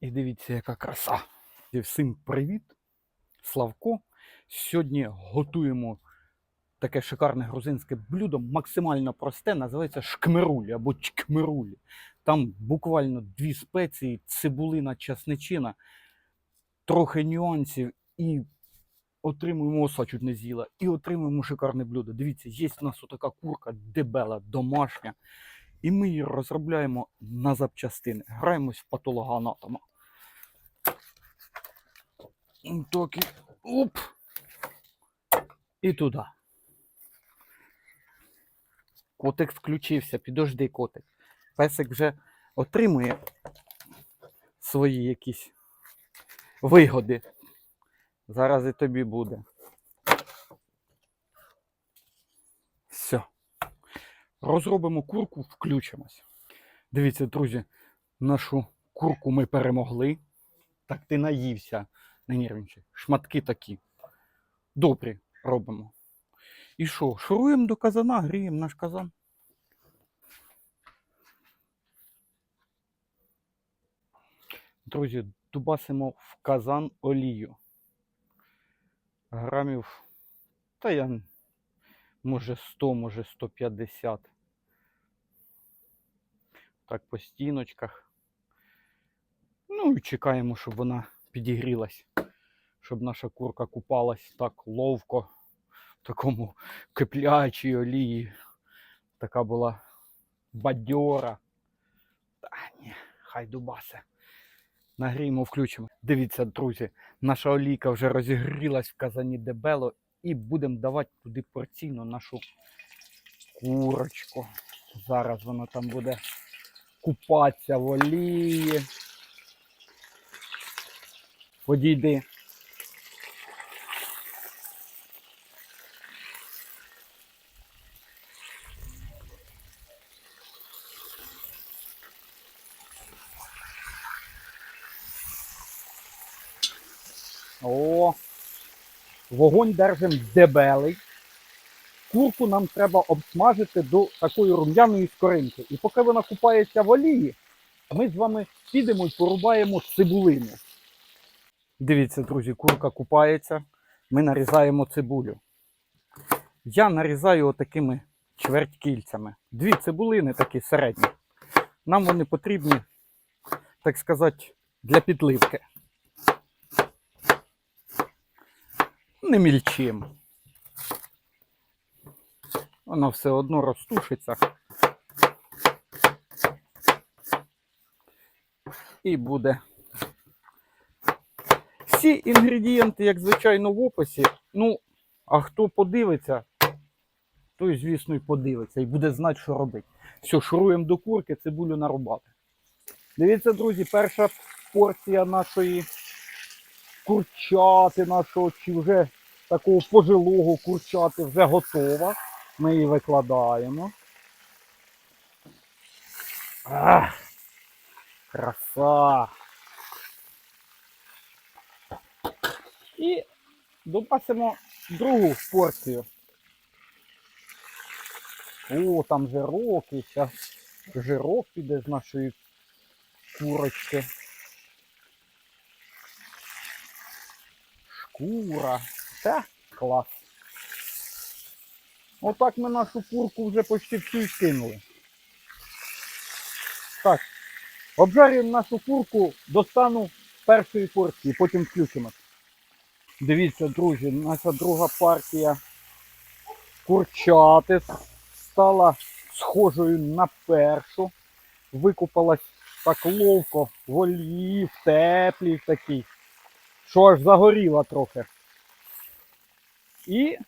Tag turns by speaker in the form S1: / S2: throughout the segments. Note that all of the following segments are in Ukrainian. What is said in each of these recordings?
S1: І дивіться, яка краса. І всім привіт! Славко. Сьогодні готуємо таке шикарне грузинське блюдо, максимально просте, називається шкмерулі або чкмерулі. Там буквально дві спеції, цибулина, часничина, трохи нюансів і отримуємо оса чуть не з'їла. І отримуємо шикарне блюдо. Дивіться, є в нас отака курка дебела, домашня. І ми її розробляємо на запчастини. Граємось в патологоанатома. Так і оп. І туди. Котик включився, підожди котик. Песик вже отримує свої якісь вигоди. Зараз і тобі буде. Все. Розробимо курку, включимось. Дивіться, друзі, нашу курку ми перемогли. Так ти наївся, не нервничай. Шматки такі. Добрі робимо. І що? Шуруємо до казана, гріємо наш казан. Друзі, дубасимо в казан олію. Грамів, та я може 100, може 150. Так, по стіночках. Ну і чекаємо, щоб вона підігрілась. Щоб наша курка купалась так ловко, в такому киплячій олії. Така була бадьора. Та ні, хай дубасе. Нагріємо, включимо. Дивіться, друзі, наша олійка вже розігрілась в казані дебело і будемо давати туди порційно нашу курочку. Зараз вона там буде купатися в олії. Подійди. О, вогонь держимо дебелий. Курку нам треба обсмажити до такої рум'яної скоринки. І поки вона купається в олії, ми з вами підемо і порубаємо цибулину. Дивіться, друзі, курка купається. Ми нарізаємо цибулю. Я нарізаю отакими чвертькільцями. Дві цибулини такі середні. Нам вони потрібні, так сказати, для підливки. Не мільчим. Вона все одно розтушиться. І буде. Всі інгредієнти, як звичайно, в описі. Ну, а хто подивиться, той, звісно, і подивиться і буде знати, що робити. Все, шуруємо до курки, цибулю нарубати. Дивіться, друзі, перша порція нашої курчати нашого чи вже такого пожилого курчати вже готова. Ми її викладаємо. Ах, краса. І добасимо другу порцію. О, там жирок, і жирок піде з нашої курочки. Шкура. Та, клас. Отак ми нашу курку вже почти всю й. Так, обжарюємо нашу курку до стану першої порції, потім включимо. Дивіться, друзі, наша друга партія курчати стала схожою на першу. Викупалась так ловко в в теплій такій, що аж загоріла трохи. І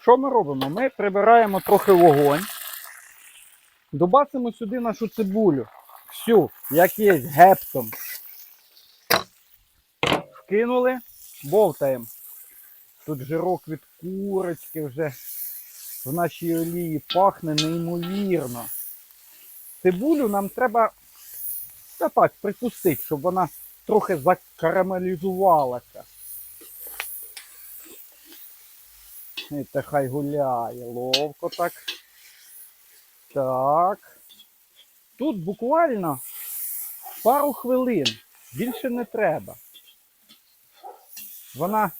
S1: що ми робимо? Ми прибираємо трохи вогонь, добасимо сюди нашу цибулю. Всю, як є, гептом. Вкинули, бовтаємо. Тут жирок від курочки вже в нашій олії пахне неймовірно. Цибулю нам треба та так, припустити, щоб вона трохи закарамелізувалася. І Це хай гуляє ловко так. Так. Тут буквально пару хвилин Більше не треба. Вона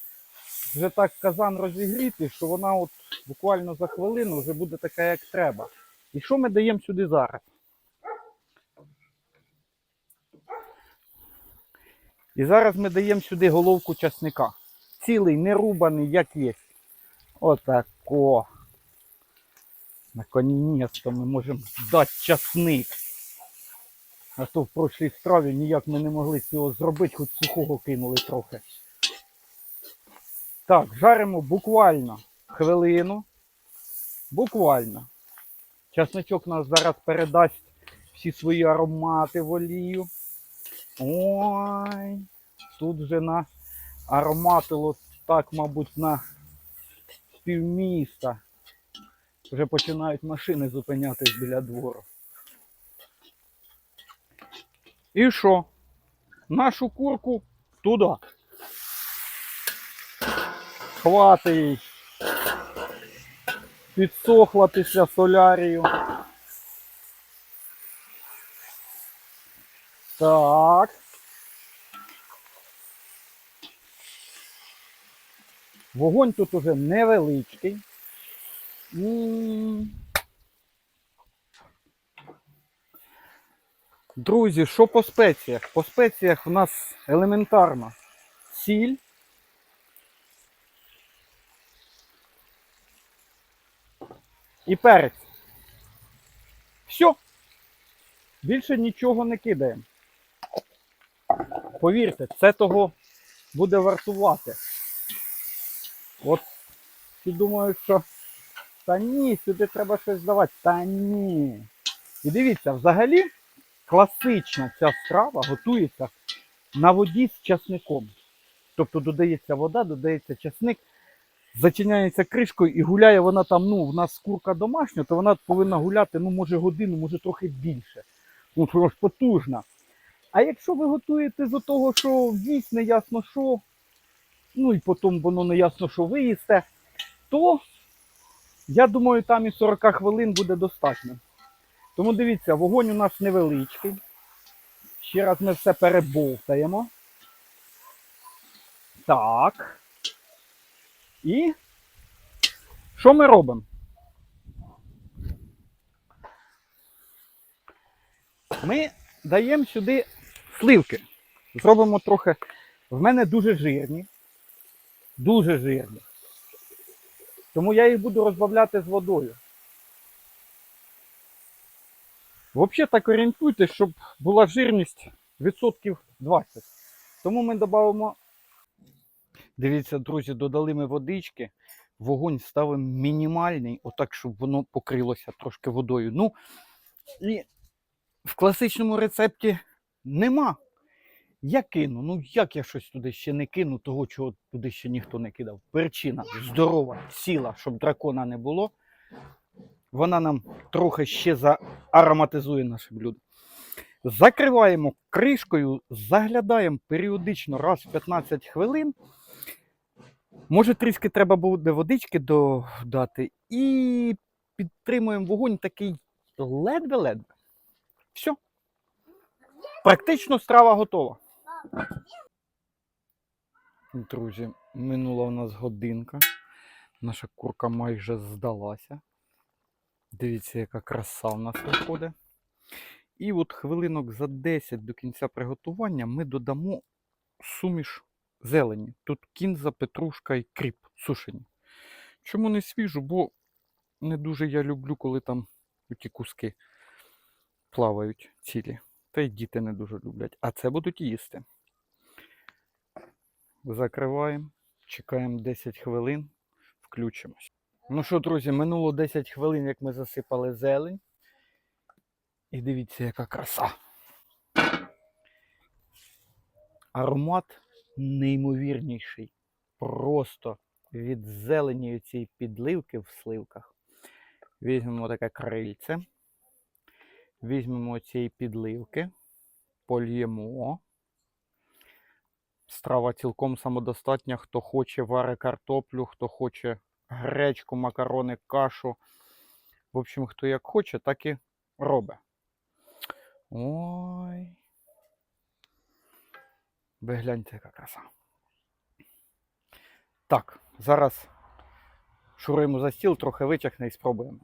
S1: вже так казан розігрітий, що вона от буквально за хвилину вже буде така, як треба. І що ми даємо сюди зараз? І зараз ми даємо сюди головку часника. Цілий, не рубаний, як є. Отако. Наконець-то ми можемо дати часник. А то в прошлій страві ніяк ми не могли цього зробити, хоч сухого кинули трохи. Так, жаримо буквально хвилину. Буквально. Часничок нас зараз передасть всі свої аромати в олію. Ой, тут вже на ароматило так, мабуть, на півміста. Вже починають машини зупинятись біля двору. І що? Нашу курку туди. Хвати їй. Підсохла після солярію. Так. Вогонь тут уже невеличкий. Друзі, що по спеціях? По спеціях в нас елементарно сіль. І перець. Все. Більше нічого не кидаємо. Повірте, це того буде вартувати. От всі думають, що та ні, сюди треба щось давати. Та ні. І дивіться, взагалі класична ця страва готується на воді з часником. Тобто додається вода, додається часник, зачиняється кришкою і гуляє вона там, ну, в нас курка домашня, то вона повинна гуляти, ну, може, годину, може трохи більше. Ну, ж потужна. А якщо ви готуєте з того, що в'їсть не ясно що, ну і потім воно не ясно, що ви їсте, то я думаю, там і 40 хвилин буде достатньо. Тому дивіться, вогонь у нас невеличкий. Ще раз ми все перебовтаємо. Так. І що ми робимо? Ми даємо сюди сливки. Зробимо трохи. В мене дуже жирні. Дуже жирні. Тому я їх буду розбавляти з водою. Взагалі так орієнтуйтесь, щоб була жирність відсотків 20. Тому ми додамо. Дивіться, друзі, додали ми водички. Вогонь ставимо мінімальний, отак, щоб воно покрилося трошки водою. Ну, і в класичному рецепті нема. Я кину. Ну як я щось туди ще не кину, того, чого туди ще ніхто не кидав. Перчина здорова, ціла, щоб дракона не було. Вона нам трохи ще заароматизує наше блюдо. Закриваємо кришкою, заглядаємо періодично раз в 15 хвилин. Може, трішки треба буде водички додати. І підтримуємо вогонь такий ледве-ледве. Все. Практично страва готова. Друзі, минула у нас годинка. Наша курка майже здалася. Дивіться, яка краса в нас виходить. І от хвилинок за 10 до кінця приготування ми додамо суміш зелені. Тут кінза, петрушка і кріп сушені. Чому не свіжу? Бо не дуже я люблю, коли там ті куски плавають цілі. Та й діти не дуже люблять. А це будуть їсти. Закриваємо, чекаємо 10 хвилин, включимось. Ну що, друзі, минуло 10 хвилин, як ми засипали зелень. І дивіться, яка краса. Аромат неймовірніший. Просто від зелені цієї підливки в сливках. Візьмемо таке крильце. Візьмемо цієї підливки, польємо. Страва цілком самодостатня. Хто хоче варе картоплю, хто хоче гречку, макарони, кашу. В общем, хто як хоче, так і робить. Ой. Ви гляньте, яка краса. Так, зараз шуруємо за стіл, трохи витягне і спробуємо.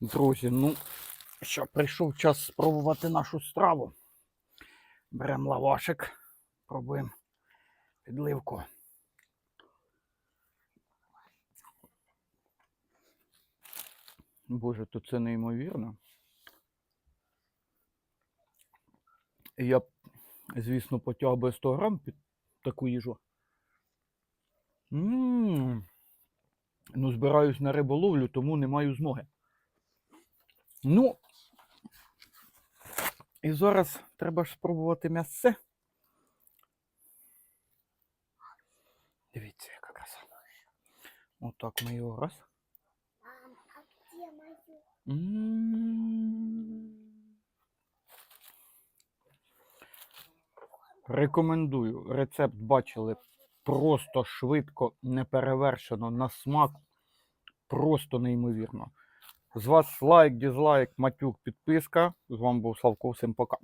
S1: Друзі, ну що, прийшов час спробувати нашу страву. Беремо лавашик, пробуємо підливку. Боже, то це неймовірно. Я б, звісно, потяг би 100 грам під таку їжу. м Ну, збираюсь на риболовлю, тому не маю змоги. Ну, і зараз треба ж спробувати м'ясце. Дивіться, яка краса. Отак ми його раз.
S2: Мам, а мою?
S1: Рекомендую. Рецепт бачили просто швидко, неперевершено, на смак. Просто неймовірно. З вас лайк, дізлайк, матюк, підписка. З вами був Славко. Всім пока.